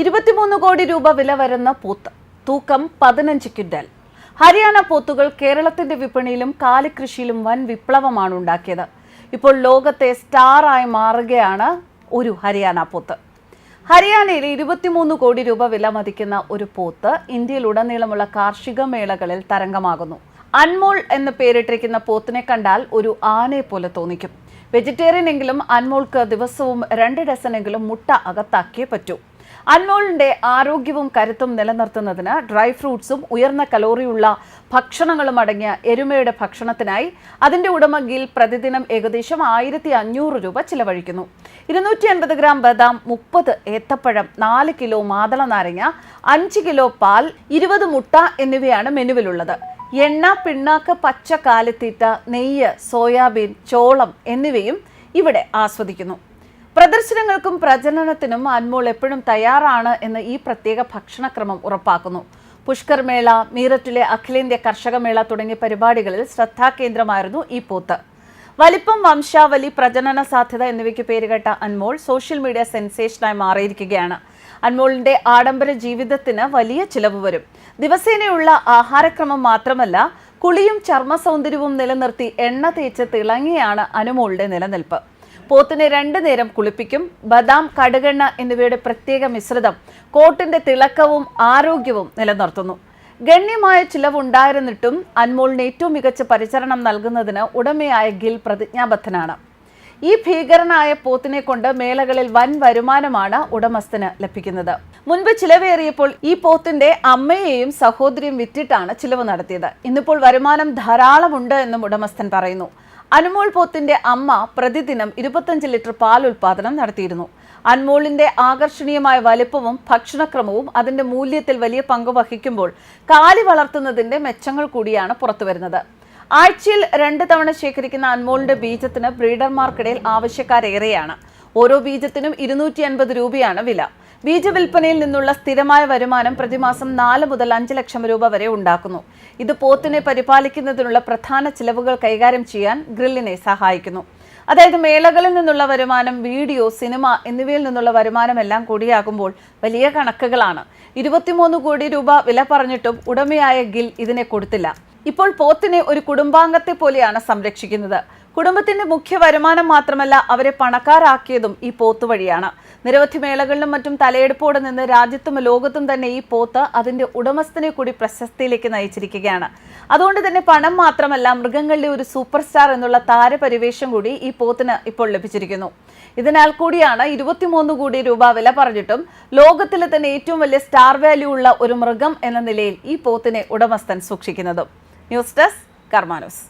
ഇരുപത്തിമൂന്ന് കോടി രൂപ വില വരുന്ന പൂത്ത്. തൂക്കം പതിനഞ്ച് ക്വിന്റൽ ഹരിയാന പൂത്തുകൾ കേരളത്തിന്റെ വിപണിയിലും കാലികൃഷിയിലും വൻ വിപ്ലവമാണ് ഉണ്ടാക്കിയത്. ഇപ്പോൾ ലോകത്തെ സ്റ്റാറായി മാറുകയാണ് ഒരു ഹരിയാന പൂത്ത്. ഹരിയാനയിൽ ഇരുപത്തിമൂന്ന് കോടി രൂപ വില മതിക്കുന്ന ഒരു പോത്ത് ഇന്ത്യയിലുടനീളമുള്ള കാർഷിക മേളകളിൽ തരംഗമാകുന്നു. അൻമോൾ എന്ന് പേരിട്ടിരിക്കുന്ന പോത്തിനെ കണ്ടാൽ ഒരു ആനയെ പോലെ തോന്നിക്കും. വെജിറ്റേറിയൻ എങ്കിലും അൻമോൾക്ക് ദിവസവും രണ്ട് ഡസനെങ്കിലും മുട്ട അകത്താക്കിയേ പറ്റൂ. അൻമോളിന്റെ ആരോഗ്യവും കരുത്തും നിലനിർത്തുന്നതിന് ഡ്രൈ ഫ്രൂട്ട്സും ഉയർന്ന കലോറിയുള്ള ഭക്ഷണങ്ങളും അടങ്ങിയ എരുമയുടെ ഭക്ഷണത്തിനായി അതിന്റെ ഉടമ ഗിൽ പ്രതിദിനം ഏകദേശം ആയിരത്തി അഞ്ഞൂറ് രൂപ ചിലവഴിക്കുന്നു. ഇരുന്നൂറ്റി അൻപത് ഗ്രാം ബദാം മുപ്പത് ഏത്തപ്പഴം നാല് കിലോ മാതള നാരങ്ങ അഞ്ച് കിലോ പാൽ ഇരുപത് മുട്ട എന്നിവയാണ് മെനുവിലുള്ളത്. എണ്ണ പിണ്ണാക്ക് പച്ച കാലിത്തീറ്റ നെയ്യ് സോയാബീൻ ചോളം എന്നിവയും ഇവിടെ ആസ്വദിക്കുന്നു. പ്രദർശനങ്ങൾക്കും പ്രജനനത്തിനും അൻമോൾ എപ്പോഴും തയ്യാറാണ് എന്ന് ഈ പ്രത്യേക ഭക്ഷണക്രമം ഉറപ്പാക്കുന്നു. പുഷ്കർ മേള മീററ്റിലെ അഖിലേന്ത്യാ കർഷക മേള തുടങ്ങിയ പരിപാടികളിൽ ശ്രദ്ധാകേന്ദ്രമായിരുന്നു ഈ പോത്ത്. വലിപ്പം വംശാവലി പ്രജനന സാധ്യത എന്നിവയ്ക്ക് പേരുകേട്ട അൻമോൾ സോഷ്യൽ മീഡിയ സെൻസേഷനായി മാറിയിരിക്കുകയാണ്. അൻമോളിന്റെ ആഡംബര ജീവിതത്തിന് വലിയ ചിലവ് വരും. ദിവസേനയുള്ള ആഹാരക്രമം മാത്രമല്ല കുളിയും ചർമ്മ സൗന്ദര്യവും നിലനിർത്തി എണ്ണ തേച്ച് തിളങ്ങിയാണ് അനുമോളുടെ നിലനിൽപ്പ്. പോത്തിനെ രണ്ടു നേരം കുളിപ്പിക്കും ബദാം കടുകെണ്ണ എന്നിവയുടെ പ്രത്യേക മിശ്രിതം കോട്ടിന്റെ തിളക്കവും ആരോഗ്യവും നിലനിർത്തുന്നു. ഗണ്യമായ ചിലവുണ്ടായിരുന്നിട്ടും അൻമോളിന് ഏറ്റവും മികച്ച പരിചരണം നൽകുന്നതിന് ഉടമയായ ഗിൽ പ്രതിജ്ഞാബദ്ധനാണ്. ഈ ഭീകരനായ പോത്തിനെ കൊണ്ട് മേളകളിൽ വൻ വരുമാനമാണ് ഉടമസ്ഥന് ലഭിക്കുന്നത്. മുൻപ് ചിലവേറിയപ്പോൾ ഈ പോത്തിന്റെ അമ്മയെയും സഹോദരിയും വിറ്റിട്ടാണ് ചിലവ് നടത്തിയത്. ഇന്നിപ്പോൾ വരുമാനം ധാരാളമുണ്ട് എന്നും ഉടമസ്ഥൻ പറയുന്നു. അനുമോൾ പോത്തിന്റെ അമ്മ പ്രതിദിനം ഇരുപത്തഞ്ച് ലിറ്റർ പാൽ ഉൽപാദനം നടത്തിയിരുന്നു. അൻമോളിന്റെ ആകർഷണീയമായ വലിപ്പവും ഭക്ഷണക്രമവും അതിന്റെ മൂല്യത്തിൽ വലിയ പങ്ക് വഹിക്കുമ്പോൾ കാലി വളർത്തുന്നതിന്റെ മെച്ചങ്ങൾ കൂടിയാണ് പുറത്തുവരുന്നത്. ആഴ്ചയിൽ രണ്ട് തവണ ശേഖരിക്കുന്ന അൻമോളിന്റെ ബീജത്തിന് ബ്രീഡർമാർക്കിടയിൽ ആവശ്യക്കാരേറെയാണ്. ഓരോ ബീജത്തിനും ഇരുന്നൂറ്റി അൻപത് രൂപയാണ് വില. ബീജ വിൽപ്പനയിൽ നിന്നുള്ള സ്ഥിരമായ വരുമാനം പ്രതിമാസം നാല് മുതൽ അഞ്ച് ലക്ഷം രൂപ വരെ ഉണ്ടാക്കുന്നു. ഇത് പോത്തിനെ പരിപാലിക്കുന്നതിനുള്ള പ്രധാന ചിലവുകൾ കൈകാര്യം ചെയ്യാൻ ഗ്രില്ലിനെ സഹായിക്കുന്നു. അതായത് മേളകളിൽ നിന്നുള്ള വരുമാനം വീഡിയോ സിനിമ എന്നിവയിൽ നിന്നുള്ള വരുമാനമെല്ലാം കൂടിയാകുമ്പോൾ വലിയ കണക്കുകളാണ്. ഇരുപത്തിമൂന്ന് കോടി രൂപ വില പറഞ്ഞിട്ടും ഉടമയായ ഗിൽ ഇതിനെ കൊടുത്തില്ല. ഇപ്പോൾ പോത്തിനെ ഒരു കുടുംബാംഗത്തെ പോലെയാണ് സംരക്ഷിക്കുന്നത്. കുടുംബത്തിന്റെ മുഖ്യ വരുമാനം മാത്രമല്ല അവരെ പണക്കാരാക്കിയതും ഈ പോത്ത് വഴിയാണ്. നിരവധി മേളകളിലും മറ്റും തലയെടുപ്പോടെ നിന്ന് രാജ്യത്തും ലോകത്തും തന്നെ ഈ പോത്ത് അതിന്റെ ഉടമസ്ഥനെ കൂടി പ്രശസ്തിയിലേക്ക് നയിച്ചിരിക്കുകയാണ്. അതുകൊണ്ട് തന്നെ പണം മാത്രമല്ല മൃഗങ്ങളുടെ ഒരു സൂപ്പർ സ്റ്റാർ എന്നുള്ള താരപരിവേഷം കൂടി ഈ പോത്തിന് ഇപ്പോൾ ലഭിച്ചിരിക്കുന്നു. ഇതിനാൽ കൂടിയാണ് ഇരുപത്തിമൂന്ന് കോടി രൂപ വില പറഞ്ഞിട്ടും ലോകത്തിലെ തന്നെ ഏറ്റവും വലിയ സ്റ്റാർ വാല്യൂ ഉള്ള ഒരു മൃഗം എന്ന നിലയിൽ ഈ പോത്തിനെ ഉടമസ്ഥൻ സൂക്ഷിക്കുന്നതും. News desk കർമാനൂസ്